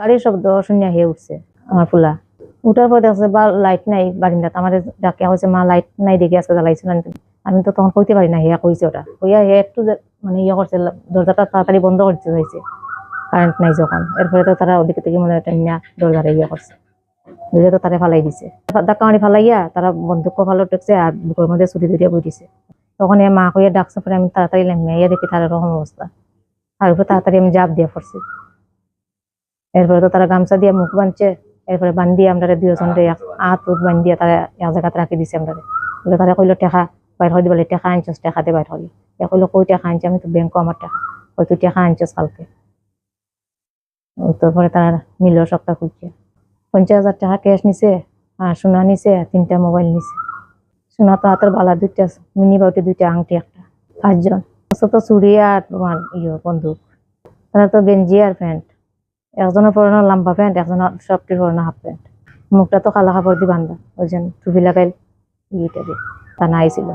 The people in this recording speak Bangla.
গাড়ির শব্দ শুনে হয়ে উঠছে আমার ফুলা। উঠার পর দেখছে বা লাইট নাই বারিন্দাত। আমার ডাকে হয়েছে মা লাইট নাই দেখে, আজকে জ্বালাইছিল না। আমি তো তখন কইতে পারি না হিয়া কইছে ওটা। হইয়া হে একটু মানে ইয়ে করছে, দরজাটা তাড়াতাড়ি বন্ধ করতে হয়েছে কারেন্ট নাই যখন। এরপরে তো তারা ওদিকে থেকে মনে হয় টাইনা দরজাটা ইয়ে করছে। বুঝে তো তারা ফালাই দিছে। ধাক্কা মারি ফালাইয়া তারা বন্দুক ফালো টেকছে আর বুকের মধ্যে ছুটি ধরিয়া বই দিছে তখন এ মা কইয়া ডাকছে, পরে আমি তাড়াতাড়ি লেমিয়া দেখি তার এরকম অবস্থা। আর উপরে তাড়াতাড়ি আমি জাপ দিয়ে পড়ছি। এরপরে তো তারা গামছা দিয়ে মুখ বাঁধছে এরপরে বান্ধিয়ে আমরা দুজন হাত উত বান্ধিয়ে তারা এক জায়গাতে রাখি দিছে আমরা তারা কইলো, টেকা বাইর করে দিবলে টেকা আনছস, টেকাতে বাইর হলি। কইলো, কই টেকা আনছি? আমি তো ব্যাংকও আমার টাকা। ওই তুই টেকা আনছস কালকে? তারপরে তারা নিল সবটা খুঁজছে পঞ্চাশ হাজার টাকা ক্যাশ নিছে আর সোনা নিছে, তিনটা মোবাইল নিছে। সোনা তো হাতের বালা দুইটা, মিনি বাউটি দুইটা, আংটি একটা। পাঁচজন। তো চুড়ি আর তোমার ইয়ে বন্দুক তারা তো গেঞ্জি আর প্যান্ট একজনের পরনো লম্বা প্যান্ট একজনের সবটির পরনো হাফ প্যান্ট মুখটা তো কালা কাপড় দিয়ে বান্ধা, ওই জন্য টুপি লাগাইল ইয়েটা দিয়ে তা নাইছিল